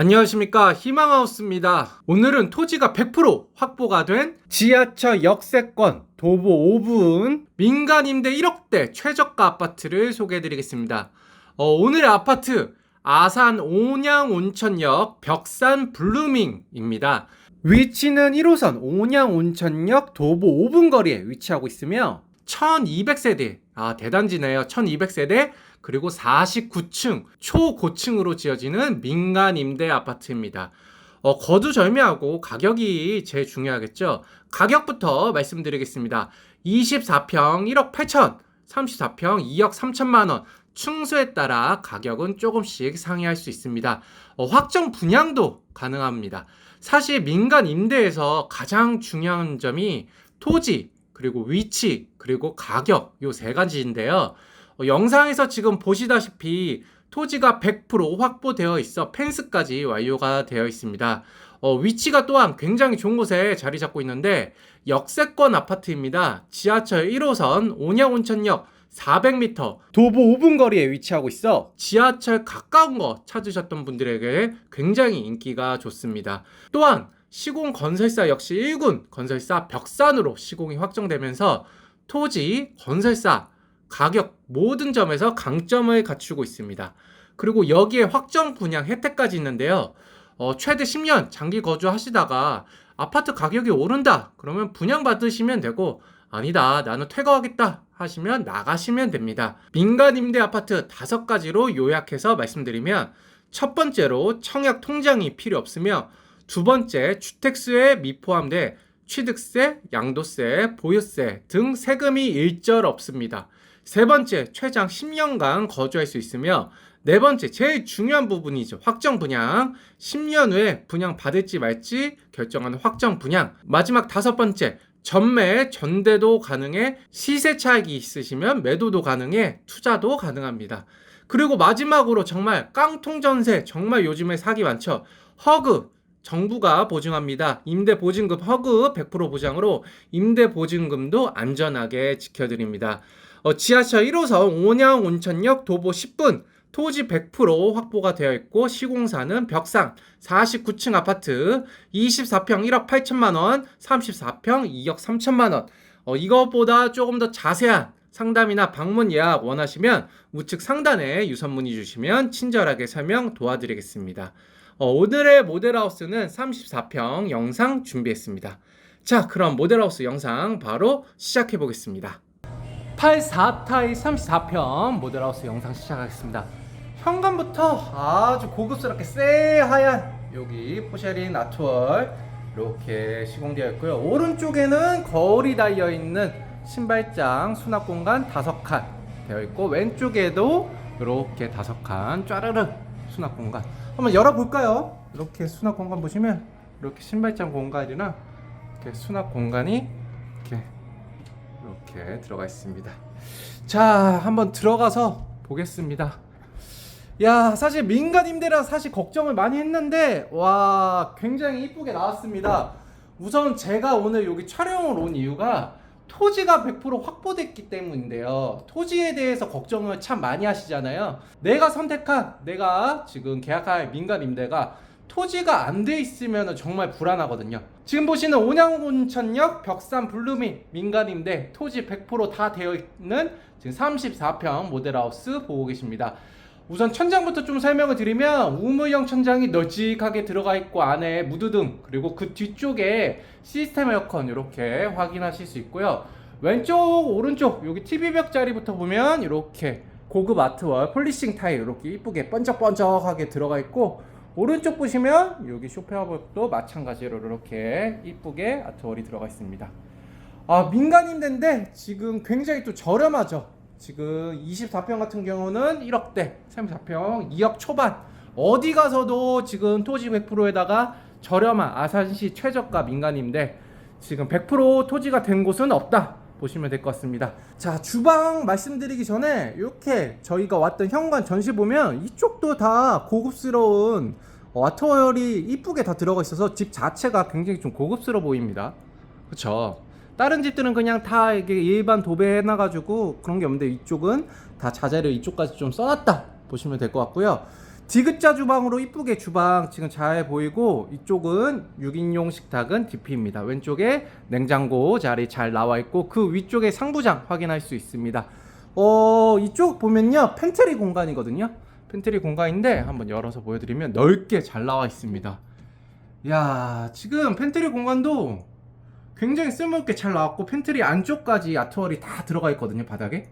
안녕하십니까 희망하우스입니다. 오늘은 토지가 100% 확보가 된 지하철 역세권 도보 5분 민간 임대 1억대 최저가 아파트를 소개해드리겠습니다. 어, 오늘의 아파트 아산 온양 온천역 벽산 블루밍입니다. 위치는 1호선 온양 온천역 도보 5분 거리에 위치하고 있으며 1200세대 아 대단지네요 1200세대 그리고 49층 초고층으로 지어지는 민간 임대 아파트입니다. 어, 거두절미하고 가격이 제일 중요하겠죠. 가격부터 말씀드리겠습니다. 24평 1억 8천, 34평 2억 3천만 원. 층수에 따라 가격은 조금씩 상이할 수 있습니다. 어, 확정 분양도 가능합니다. 사실 민간 임대에서 가장 중요한 점이 토지, 그리고 위치, 그리고 가격 요 세 가지인데요. 어, 영상에서 지금 보시다시피 토지가 100% 확보되어 있어 펜스까지 완료가 되어 있습니다. 어, 위치가 또한 굉장히 좋은 곳에 자리 잡고 있는데 역세권 아파트입니다. 지하철 1호선 온양온천역 400m 도보 5분 거리에 위치하고 있어 지하철 가까운 거 찾으셨던 분들에게 굉장히 인기가 좋습니다. 또한 시공 건설사 역시 1군 건설사 벽산으로 시공이 확정되면서 토지, 건설사, 가격 모든 점에서 강점을 갖추고 있습니다. 그리고 여기에 확정 분양 혜택까지 있는데요. 어, 최대 10년 장기 거주하시다가 아파트 가격이 오른다. 그러면 분양 받으시면 되고 아니다. 나는 퇴거하겠다. 하시면 나가시면 됩니다. 민간 임대 아파트 다섯 가지로 요약해서 말씀드리면 첫 번째로 청약 통장이 필요 없으며 두 번째 주택수에 미포함돼 취득세, 양도세, 보유세 등 세금이 일절 없습니다. 세 번째, 최장 10년간 거주할 수 있으며 네 번째, 제일 중요한 부분이죠. 확정 분양. 10년 후에 분양 받을지 말지 결정하는 확정 분양. 마지막 다섯 번째, 전매, 전대도 가능해 시세 차익이 있으시면 매도도 가능해 투자도 가능합니다. 그리고 마지막으로 정말 깡통 전세 정말 요즘에 사기 많죠. 허그 정부가 보증합니다. 임대 보증금 허그 100% 보장으로 임대 보증금도 안전하게 지켜드립니다. 어, 지하철 1호선 온양 온천역 도보 10분 토지 100% 확보가 되어 있고 시공사는 벽상 49층 아파트 24평 1억 8천만 원 34평 2억 3천만 원 어, 이것보다 조금 더 자세한 상담이나 방문 예약 원하시면 우측 상단에 유선 문의 주시면 친절하게 설명 도와드리겠습니다. 어, 오늘의 모델하우스는 34평 영상 준비했습니다. 자, 그럼 모델하우스 영상 바로 시작해 보겠습니다. 84타입 34평 모델하우스 영상 시작하겠습니다. 현관부터 아주 고급스럽게 새하얀 여기 포샤린 아트월 이렇게 시공되어 있고요. 오른쪽에는 거울이 달려 있는 신발장 수납 공간 다섯 칸 되어 있고 왼쪽에도 이렇게 다섯 칸 짜르르 수납 공간 한번 열어볼까요? 이렇게 수납 공간 보시면 이렇게 신발장 공간이나 이렇게 수납 공간이 이렇게 들어가 있습니다. 자, 한번 들어가서 보겠습니다. 야, 사실 민간 임대라 사실 걱정을 많이 했는데 와, 굉장히 이쁘게 나왔습니다. 우선 제가 오늘 여기 촬영을 온 이유가 토지가 100% 확보됐기 때문인데요. 토지에 대해서 걱정을 참 많이 하시잖아요. 내가 선택한 내가 지금 계약할 민간 임대가 토지가 안 돼 있으면 정말 불안하거든요. 지금 보시는 온양온천역 벽산 블루밍 민간 임대 토지 100%다 되어 있는 지금 34평 모델하우스 보고 계십니다. 우선 천장부터 좀 설명을 드리면 우물형 천장이 널찍하게 들어가 있고 안에 무드등 그리고 그 뒤쪽에 시스템 에어컨 이렇게 확인하실 수 있고요. 왼쪽 오른쪽 여기 TV 벽 자리부터 보면 이렇게 고급 아트월 폴리싱 타일 이렇게 이쁘게 번쩍번쩍하게 들어가 있고 오른쪽 보시면 여기 쇼핑하복도 마찬가지로 이렇게 이쁘게 아트월이 들어가 있습니다. 아 민간 임대인데 지금 굉장히 또 저렴하죠. 지금 24평 같은 경우는 1억대, 34평 2억 초반. 어디 가서도 지금 토지 100%에다가 저렴한 아산시 최저가 민간인데 지금 100% 토지가 된 곳은 없다. 보시면 될 것 같습니다. 자, 주방 말씀드리기 전에 이렇게 저희가 왔던 현관 전시 보면 이쪽도 다 고급스러운 와터월이 이쁘게 다 들어가 있어서 집 자체가 굉장히 좀 고급스러워 보입니다. 그렇죠? 다른 집들은 그냥 다 이게 일반 도배 해놔가지고 그런 게 없는데 이쪽은 다 자재를 이쪽까지 좀 써놨다 보시면 될 것 같고요. 디귿자 주방으로 이쁘게 주방 지금 잘 보이고 이쪽은 6인용 식탁은 DP입니다. 왼쪽에 냉장고 자리 잘 나와 있고 그 위쪽에 상부장 확인할 수 있습니다. 어 이쪽 보면요 팬트리 공간이거든요. 팬트리 공간인데 한번 열어서 보여드리면 넓게 잘 나와 있습니다. 야 지금 팬트리 공간도 굉장히 쓸모있게 잘 나왔고 팬트리 안쪽까지 아트월이 다 들어가 있거든요 바닥에.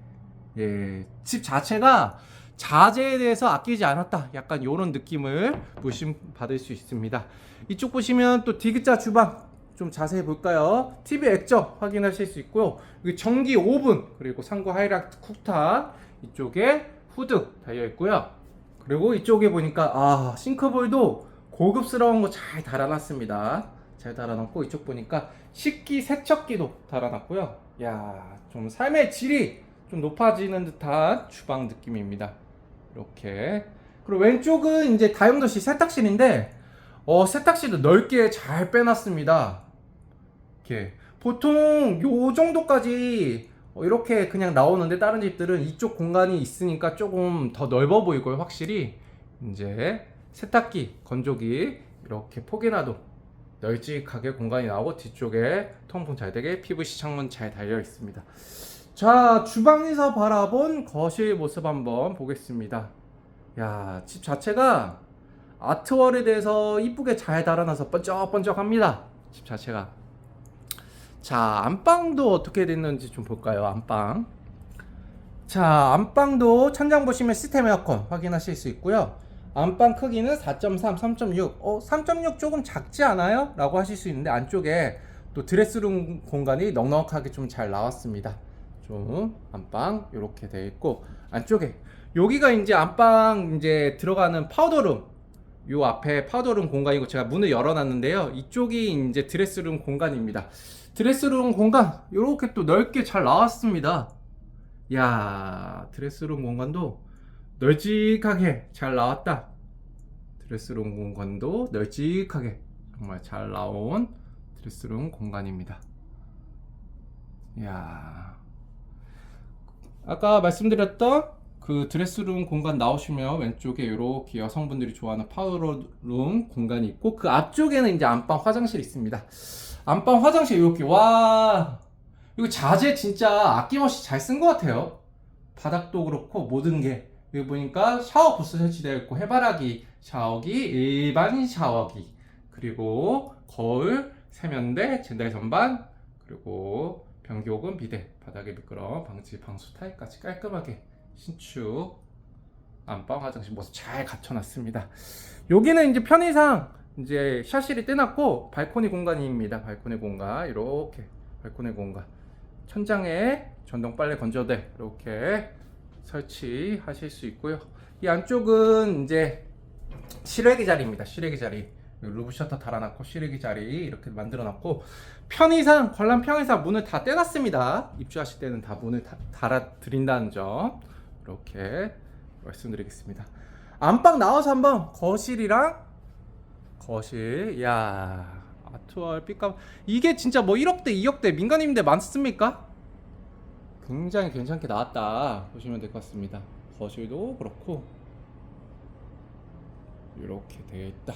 예, 집 자체가 자재에 대해서 아끼지 않았다. 약간 이런 느낌을 보심 받을 수 있습니다. 이쪽 보시면 또 디귿자 주방 좀 자세히 볼까요? TV 액정 확인하실 수 있고요. 여기 전기 오븐 그리고 상고 하이락트 쿡탑 이쪽에 후드 달려 있고요. 그리고 이쪽에 보니까 아 싱크볼도 고급스러운 거 잘 달아놨습니다. 잘 달아놨고 이쪽 보니까 식기 세척기도 달아놨고요. 야, 좀 삶의 질이 좀 높아지는 듯한 주방 느낌입니다. 이렇게. 그리고 왼쪽은 이제 다용도실 세탁실인데 어, 세탁실도 넓게 잘 빼놨습니다. 이렇게 보통 요 정도까지 어, 이렇게 그냥 나오는데 다른 집들은 이쪽 공간이 있으니까 조금 더 넓어 보이고요. 확실히 이제 세탁기, 건조기 이렇게 포개놔도 널찍하게 공간이 나오고 뒤쪽에 통풍 잘 되게 PVC 창문 잘 달려 있습니다. 자, 주방에서 바라본 거실 모습 한번 보겠습니다. 야, 집 자체가 아트월에 대해서 이쁘게 잘 달아놔서 번쩍번쩍합니다. 집 자체가. 자, 안방도 어떻게 됐는지 좀 볼까요? 안방. 자, 안방도 천장 보시면 시스템 에어컨 확인하실 수 있고요. 안방 크기는 4.3, 3.6. 어, 3.6 조금 작지 않아요? 라고 하실 수 있는데 안쪽에 또 드레스룸 공간이 넉넉하게 좀 잘 나왔습니다. 좀 안방 이렇게 돼 있고 안쪽에 여기가 이제 안방 이제 들어가는 파우더룸 요 앞에 파우더룸 공간이고 제가 문을 열어놨는데요. 이쪽이 이제 드레스룸 공간입니다. 드레스룸 공간 이렇게 또 넓게 잘 나왔습니다. 야 드레스룸 공간도 널찍하게 잘 나왔다. 드레스룸 공간도 널찍하게 정말 잘 나온 드레스룸 공간입니다. 야 아까 말씀드렸던 그 드레스룸 공간 나오시면 왼쪽에 이렇게 여성분들이 좋아하는 파우더룸 공간이 있고 그 앞쪽에는 이제 안방 화장실이 있습니다. 안방 화장실 이렇게 와 이거 자재 진짜 아낌없이 잘 쓴 것 같아요. 바닥도 그렇고 모든 게 여기 보니까 샤워 부스 설치되어 있고 해바라기 샤워기 일반 샤워기 그리고 거울 세면대 젠달 전반 그리고 변기호금 비대 바닥에 미끄러움 방지 방수 타일까지 깔끔하게 신축 안방 화장실 모습 잘 갖춰놨습니다. 여기는 이제 편의상 이제 샤실이 떼놨고 발코니 공간입니다. 발코니 공간 이렇게 발코니 공간 천장에 전동 빨래 건조대 이렇게 설치하실 수 있고요. 이 안쪽은 이제 실외기 자리입니다. 실외기 자리. 루브 셔터 달아놨고 실외기 자리 이렇게 만들어놨고 편의상 관람 편의상 문을 다 떼놨습니다. 입주하실 때는 다 문을 다 달아 드린다는 점 이렇게 말씀드리겠습니다. 안방 나와서 한번 거실이랑 거실 야 아트월 삐까 이게 진짜 뭐 1억대 2억대 민간임대 많습니까? 굉장히 괜찮게 나왔다 보시면 될 것 같습니다. 거실도 그렇고 이렇게 되어 있다.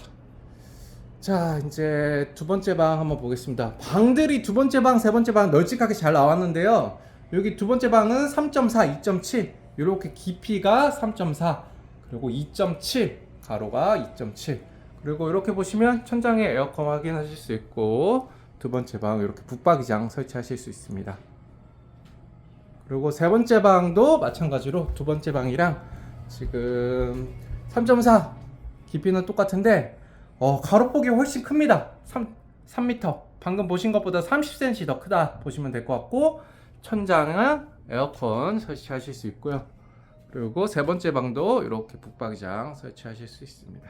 자 이제 두 번째 방 한번 보겠습니다. 방들이 두 번째 방, 세 번째 방 널찍하게 잘 나왔는데요. 여기 두 번째 방은 3.4, 2.7 이렇게 깊이가 3.4 그리고 2.7 가로가 2.7 그리고 이렇게 보시면 천장에 에어컨 확인하실 수 있고 두 번째 방 이렇게 붙박이장 설치하실 수 있습니다. 그리고 세 번째 방도 마찬가지로 두 번째 방이랑 지금 3.4 깊이는 똑같은데 어, 가로폭이 훨씬 큽니다. 3, 3m. 방금 보신 것보다 30cm 더 크다 보시면 될 것 같고 천장은 에어컨 설치하실 수 있고요. 그리고 세 번째 방도 이렇게 북박이장 설치하실 수 있습니다.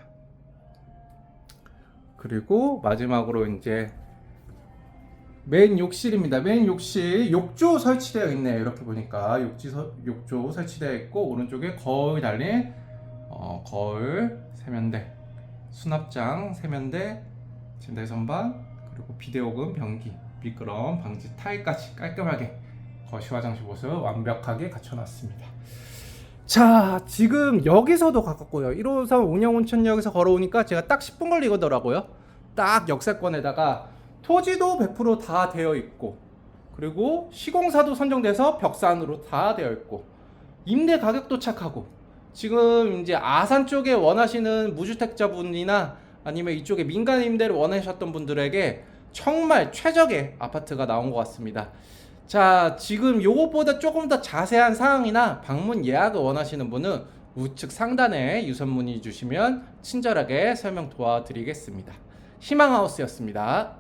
그리고 마지막으로 이제 메인 욕실입니다. 메인 욕실 욕조 설치되어 있네요. 이렇게 보니까 욕지 서, 욕조 설치되어 있고 오른쪽에 거울 달린 어, 거울 세면대, 수납장 세면대, 젠달 선반 그리고 비데오금 변기, 미끄럼 방지 타일까지 깔끔하게 거실 화장실 모습 완벽하게 갖춰놨습니다. 자, 지금 여기서도 가깝고요. 1호선 온양온천역에서 걸어오니까 제가 딱 10분 걸리더라고요. 딱 역세권에다가 토지도 100%다 되어 있고, 그리고 시공사도 선정돼서 벽산으로 다 되어 있고, 임대 가격도 착하고, 지금 이제 아산 쪽에 원하시는 무주택자분이나 아니면 이쪽에 민간 임대를 원하셨던 분들에게 정말 최적의 아파트가 나온 것 같습니다. 자, 지금 요것보다 조금 더 자세한 사항이나 방문 예약을 원하시는 분은 우측 상단에 유선 문의 주시면 친절하게 설명 도와드리겠습니다. 희망하우스였습니다.